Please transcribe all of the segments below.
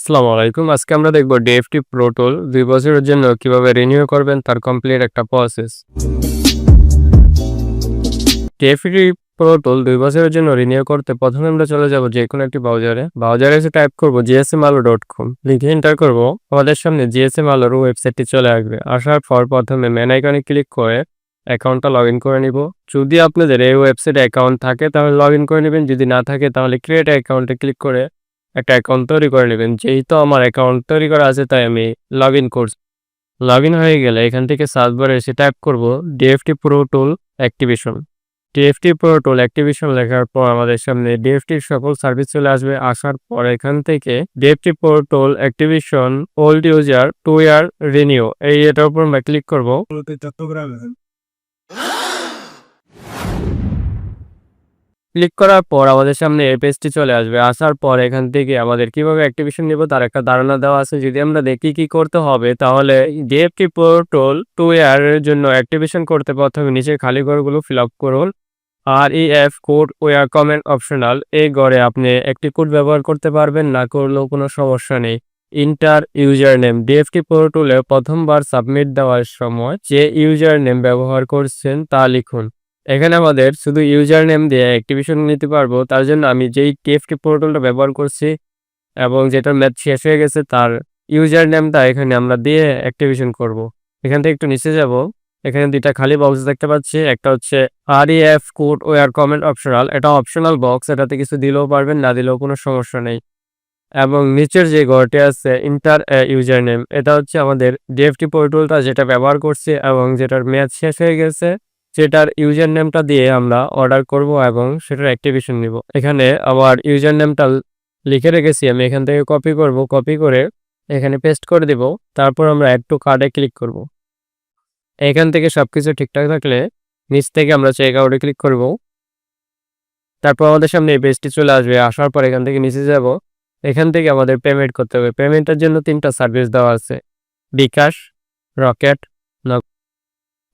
আসসালামু আলাইকুম। আজকে আমরা দেখব ডিএফটি প্রো টুল দুই বছরের জন্য কীভাবে রিনিউ করবেন তার কমপ্লিট একটা প্রসেস ডিএফটি প্রো টুল দুই বছরের জন্য রিনিউ করতে প্রথমে আমরা চলে যাব যে কোনো একটি ব্রাউজারে ব্রাউজারে এসে টাইপ করব জিএসএম আলো ডট কম লিখে এন্টার করব। আমাদের সামনে জিএসএম আলোর ওয়েবসাইটটি চলে আসবে। আসার পর প্রথমে মেন আইকনে ক্লিক করে অ্যাকাউন্টটা লগ ইন করে নিব। যদি আপনাদের এই ওয়েবসাইটে অ্যাকাউন্ট থাকে তাহলে লগ ইন করে নেবেন। যদি না থাকে তাহলে ক্রিয়েট অ্যাকাউন্টে ক্লিক করে একটা অ্যাকাউন্ট তৈরি করে নেবেন। যেহেতু আমার অ্যাকাউন্ট তৈরি করা আছে, তাই আমি লগ ইন করছি। লগ ইন হয়ে গেলে এখান থেকে সার্চ বারে এসে টাইপ করব DFT pro tool activation DFT pro tool activation লেখার পর আমাদের সামনে ডিএফটির সকল সার্ভিস চলে আসবে। আসার পর এখান থেকে DFT pro tool activation old user two year renew এই এটার উপর আমরা ক্লিক করব। চট্টগ্রামে। ক্লিক করার পর আমাদের সামনে এই পেজটি চলে আসবে। আসার পর এখান থেকে আমাদের কীভাবে অ্যাক্টিভেশন নিব তার একটা ধারণা দেওয়া আছে। যদি আমরা দেখি কি করতে হবে, তাহলে ডিএফটি পোর্টল টু ইয়ারের জন্য অ্যাক্টিভেশন করতে প্রথমে নিচের খালি ঘরগুলো ফিল আপ করুন। আর E F code or comment optional এই ঘরে আপনি একটি কোড ব্যবহার করতে পারবেন, না করলেও কোনো সমস্যা নেই। ইন্টার ইউজার নেম ডিএফটি পোর্টলে প্রথমবার সাবমিট দেওয়ার সময় যে ইউজার নেম ব্যবহার করছেন তা লিখুন। এখানে আমাদের শুধু ইউজার নেম দিয়ে অ্যাক্টিভেশন নিতে পারব। তার জন্য আমি যেই টিএফটি পোর্টালটা ব্যবহার করছি এবং যেটার ম্যাথ শেষ হয়ে গেছে, তার ইউজার নেমটা এখানে আমরা দিয়ে অ্যাক্টিভেশন করব। এখান থেকে একটু নিচে যাব। এখানে দুইটা খালি বক্স দেখতে পাচ্ছি। একটা হচ্ছে আর F code or comment optional এটা অপশনাল বক্স এটাতে কিছু দিলেও পারবেন, না দিলেও কোনো সমস্যা নেই। এবং নিচের যে ঘরটি আছে ইন্টার ইউজার নেম এটা হচ্ছে আমাদের ডিএফটি পোর্টালটা যেটা ব্যবহার করছি এবং যেটার ম্যাথ শেষ হয়ে গেছে। সেটার ইউজার নেমটা দিয়ে আমরা অর্ডার করব এবং সেটার অ্যাক্টিভেশন নিব। এখানে আবার ইউজার নেমটা লিখে রেখেছি, আমি এখান থেকে কপি করব, কপি করে এখানে পেস্ট করে দেব, তারপর আমরা একটু কার্ডে ক্লিক করব। এখান থেকে সব কিছু ঠিকঠাক থাকলে নিচ থেকে আমরা চেক আউটে ক্লিক করব। তারপর আমাদের সামনে এই পেজটি চলে আসবে, আসার পর এখান থেকে নিচে যাব। এখান থেকে আমাদের পেমেন্ট করতে হবে। পেমেন্টের জন্য তিনটা সার্ভিস দেওয়া আছে। বিকাশ, রকেট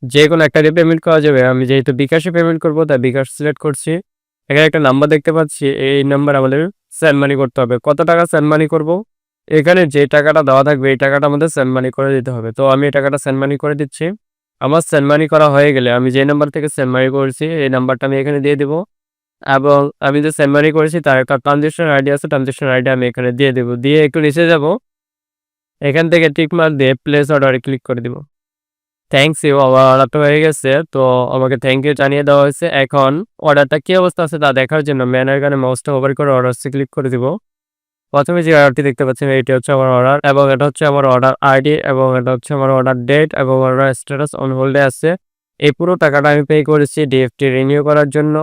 যে কোনো একটা দিয়ে পেমেন্ট করা যাবে। আমি যেহেতু বিকাশে পেমেন্ট করব, তাই বিকাশ সিলেক্ট করছি। এখানে একটা নাম্বার দেখতে পাচ্ছি, এই নাম্বার আমাদের সেন্ড মানি করতে হবে। কত টাকা সেন্ড মানি করব? এখানে যে টাকাটা দেওয়া থাকবে, এই টাকাটা আমাদের সেন্ড মানি করে দিতে হবে। তো আমি এই টাকাটা সেন্ড মানি করে দিচ্ছি। আমার সেন্ড মানি করা হয়ে গেলে আমি যে নাম্বার থেকে সেন্ড মানি করেছি, এই নাম্বারটা আমি এখানে দিয়ে দেবো। এবং আমি যে সেন্ড মানি করেছি, তার একটা ট্রানজেকশন আইডি আছে ট্রানজেকশন আইডি আমি এখানে দিয়ে দেবো। দিয়ে একটু নিচে যাব। এখান থেকে টিক মার্ক দিয়ে প্লেস অর্ডারে ক্লিক করে দিব। থ্যাংকস ইউ আমার অর্ডারটা হয়ে গেছে, তো আমাকে থ্যাংক ইউ জানিয়ে দেওয়া হয়েছে। এখন অর্ডারটা কি অবস্থা আছে তা দেখার জন্য ম্যানের গানে মাউসটা ওভার করে অর্ডারসে ক্লিক করে দিব। প্রথমে যে অর্ডারটি দেখতে পাচ্ছেন, এটি হচ্ছে আমার অর্ডার এবং এটা হচ্ছে আমার অর্ডার আইডি এবং এটা হচ্ছে আমার অর্ডার ডেট এবং অর্ডার স্ট্যাটাস অন হোল্ডে আছে। এই পুরো টাকাটা আমি পে করেছি ডিএফটি রিনিউ করার জন্য।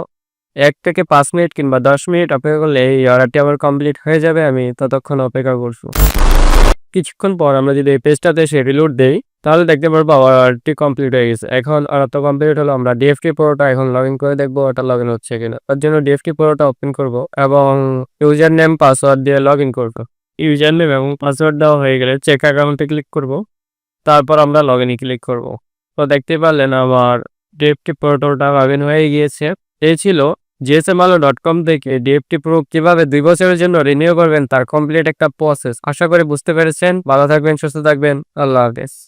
এক থেকে পাঁচ মিনিট কিংবা দশ মিনিট অপেক্ষা করলে এই অর্ডারটি আমার কমপ্লিট হয়ে যাবে, আমি ততক্ষণ অপেক্ষা করব। কিছুক্ষণ পর আমরা যদি এই পেজটাতে এসে রিলোড দেই তাহলে দেখতে পারব অর্ডারটি কমপ্লিট হয়ে গেছে। এখন অর্ডার তো কমপ্লিট হলো আমরা ডিএফটি পুরোটা এখন লগ ইন করে দেখব ওটা লগ ইন হচ্ছে কিনা। তার জন্য ডিএফটি পুরোটা ওপেন করব এবং ইউজার নেম পাসওয়ার্ড দিয়ে লগ ইন করব। ইউজার নেম এবং পাসওয়ার্ড দেওয়া হয়ে গেলে চেক অ্যাকাউন্টে ক্লিক করব। তারপর আমরা লগ ইনে ক্লিক করব। তো দেখতে পারলেন আমার ডিএফটি পোর্টালটা লগ ইন হয়ে গিয়েছে। এই ছিল জিএসএম আলো ডট কম থেকে ডিএফটি প্রো কীভাবে দুই বছরের জন্য রিনিউ করবেন তার কমপ্লিট একটা প্রসেস আশা করি বুঝতে পেরেছেন। ভালো থাকবেন, সুস্থ থাকবেন। আল্লাহ হাফেজ।